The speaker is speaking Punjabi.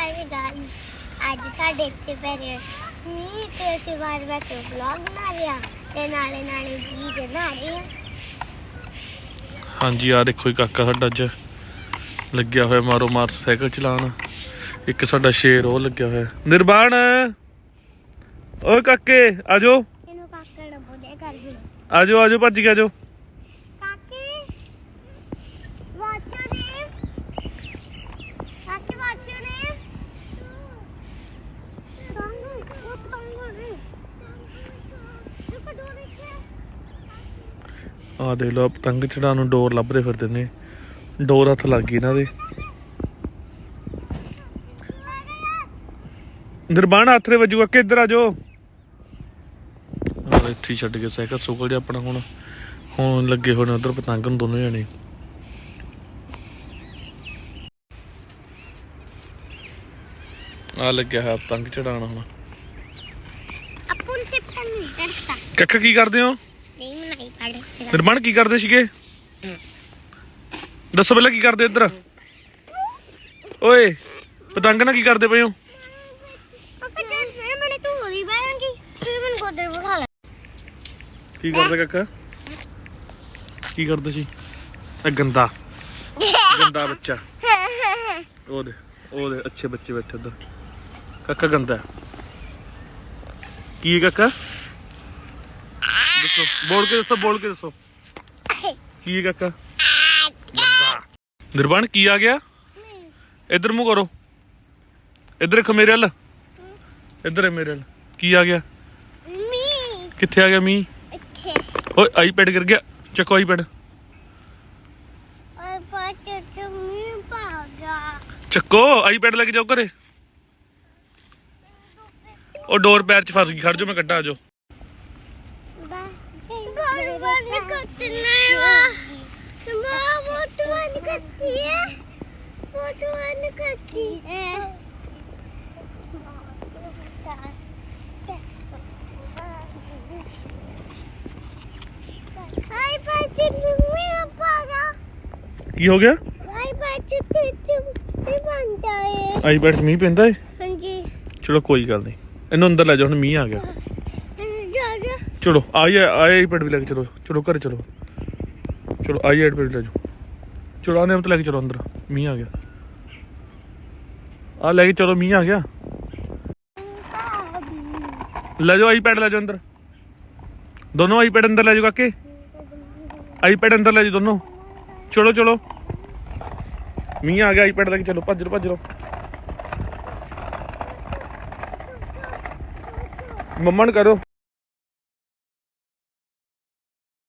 ਅਕਾਲ ਗਾਇਸ ਅੱਜ ਸਾਡੇ ਇੱਥੇ ਪੈਰੇ ਮੀਂਹ ਤੇ ਅਸੀਂ ਬਾਹਰ ਬੈਠੇ ਵਲੌਗ ਬਣਾ ਲਿਆ ਤੇ ਨਾਲੇ ਨਾਲੇ ਜੀ ਬਣਾ ਰਹੇ ਆ। ਹਾਂਜੀ ਆ ਦੇਖੋ ਜੀ ਕਾਕਾ ਸਾਡਾ ਅੱਜ ਲੱਗਿਆ ਹੋਇਆ ਮਾਰੋ ਮਾਰ ਸਾਈਕਲ ਚਲਾਉਣ। ਇੱਕ ਸਾਡਾ ਸ਼ੇਰ ਉਹ ਲੱਗਿਆ ਹੋਇਆ। ਨਿਰਵਾਣ ਓਏ ਕਾਕੇ ਆਜੋ ਇਹਨੂੰ ਕਾਕਾ ਨਾ ਬੋਲੇ ਕਰ ਵੀ ਆਜੋ ਆਜੋ ਭੱਜ ਗਿਆ ਆਜੋ ਕਾਕੇ ਵਾਚਿਓ ਨੇ ਕਾਕੇ ਵਾਚਿਓ ਨੇ ਤੰਗ ਉਹ ਤੰਗ ਨੇ ਰੁਕ ਦੋ ਦੇਖੇ ਆ ਦੇਖ ਲਓ ਪਤੰਗ ਚੜਾਉਣ ਨੂੰ ਡੋਰ ਲੱਭਦੇ ਫਿਰਦੇ ਨੇ। ਡੋਰ ਹੱਥ ਲੱਗ ਗਈ ਇਹਨਾਂ ਦੇ। ਨਿਰਵਾਣ ਹੱਥ ਦੇ ਵੱਜੂਗਾ ਕਿ ਇੱਧਰ ਆਜੋ ਆ ਇੱਥੇ ਛੱਡ ਕੇ ਸਾਈਕਲ ਸੁਕਲ ਜਿਹਾ ਆਪਣਾ ਹੁਣ। ਹੁਣ ਲੱਗੇ ਨੇ ਉਧਰ ਪਤੰਗ ਨੂੰ ਦੋਨੋਂ ਜਣੇ। ਆ ਲੱਗਿਆ ਹੈ ਪਤੰਗ ਚੜਾਉਣਾ ਹੁਣ। ਅਪਨ ਸੇ ਪਨ ਡਰਤਾ ਕੱਕਾ ਕੀ ਕਰਦੇ ਹੋ? ਨਹੀਂ ਨਹੀਂ ਨਿਰਮਾਣ ਕੀ ਕਰਦੇ ਸੀਗੇ? ਦੱਸੋ ਪਹਿਲਾਂ ਕੀ ਕਰਦੇ ਇੱਧਰ? ਓਏ ਪਤੰਗ ਨਾਲ ਕੀ ਕਰਦੇ ਪਏ ਹੋ? ਕੀ ਕਰਦੇ ਕਾਕਾ? ਕੀ ਕਰਦੇ ਸੀ? ਇਹ ਗੰਦਾ। ਗੰਦਾ ਬੱਚਾ। ਉਹਦੇ ਉਹਦੇ ਅੱਛੇ ਬੱਚੇ ਬੈਠੇ ਉੱਧਰ। ਕਾਕਾ ਗੰਦਾ। ਕੀ ਹੈ ਕਾਕਾ? ਦੱਸੋ। ਬੋਲ ਕੇ ਦੱਸੋ, ਬੋਲ ਕੇ ਦੱਸੋ। ਕੀ ਹੈ ਕਾਕਾ? ਗੰਦਾ ਨਿਰਵਾਣ, ਕੀ ਆ ਗਿਆ? ਇੱਧਰ ਮੂੰਹ ਕਰੋ। ਇੱਧਰ ਦੇਖੋ ਮੇਰੇ ਵੱਲ। ਇੱਧਰ ਹੈ ਮੇਰੇ ਵੱਲ। ਕੀ ਆ ਗਿਆ? ਮੀ ਕਿੱਥੇ ਆ ਗਿਆ ਮੀਂਹ? ਇੱਥੇ ਓਏ, ਆਈਪੈਡ ਗਿਰ ਗਿਆ। ਚੱਕੋ ਆਈਪੈਡ। ਓਏ ਪਾਕੇ ਤੇ ਮੀ ਪਾ ਗਿਆ ਚੱਕੋ, ਆਈਪੈਡ ਲੈ ਕੇ ਜਾਓ ਘਰੇ। ਉਹ ਡੋਰ ਪੈਰ ਚ ਫਸ ਗਈ। ਖੜ ਜਾਓ, ਮੈਂ ਕੱਢਾਂ ਆਜੋ ਗੋਲ ਬੰਦ ਕੱਟਣਾ ਵਾ ਮਾਂ ਬਹੁਤ ਬੰਦ ਕੱਟੀ ਹੈ ਬਹੁਤ ਬੰਦ ਕੱਟੀ ਹੈ ਹਾਈ ਪਾਚੇ ਨੂੰ ਪਾਗਾ ਕੀ ਹੋ ਗਿਆ ਹਾਈ ਪਾਚੇ ਤੇ ਤੇ ਬੰਦਾ ਹੈ ਆਈਪੈਡ ਮੀਂਹ ਪੈਂਦਾ ਏ ਹਾਂਜੀ ਚਲੋ ਕੋਈ ਗੱਲ ਨਹੀਂ ਇਹਨੂੰ ਅੰਦਰ ਲੈ ਜਾਓ ਹੁਣ ਮੀਂਹ ਆ ਗਿਆ ਜਾ ਜਾ ਚਲੋ ਆਈ ਆਈ ਆਈਪੈਡ ਵੀ ਲੈ ਕੇ ਚਲੋ। ਚਲੋ, ਘਰ ਚਲੋ। ਚਲੋ ਆਈ ਆਈਪੈਡ ਵੀ ਲੈ ਜਾਓ। ਚਲੋ ਆਨੇ ਤਾਂ ਲੈ ਕੇ ਚਲੋ ਅੰਦਰ। ਮੀਂਹ ਆ ਗਿਆ। ਆ ਲੈ ਕੇ ਚਲੋ, ਮੀਂਹ ਆ ਗਿਆ। ਲੈ ਜਾਓ ਆਈਪੈਡ ਲੈ ਜਾਓ ਅੰਦਰ। ਦੋਨੋਂ ਆਈਪੈਡ ਅੰਦਰ ਲੈ ਜਾਓ ਕਾਕੇ। ਆਈਪੈਡ ਅੰਦਰ ਲੈ ਜਾਓ ਦੋਨੋਂ। ਚਲੋ ਚਲੋ। ਮੀਂਹ ਆ ਗਿਆ ਆਈਪੈਡ ਲੈ ਕੇ ਚਲੋ, ਭੱਜ ਲਓ ਭੱਜ ਲਓ। ਮੰਮਾ ਨੂੰ ਕਰੋ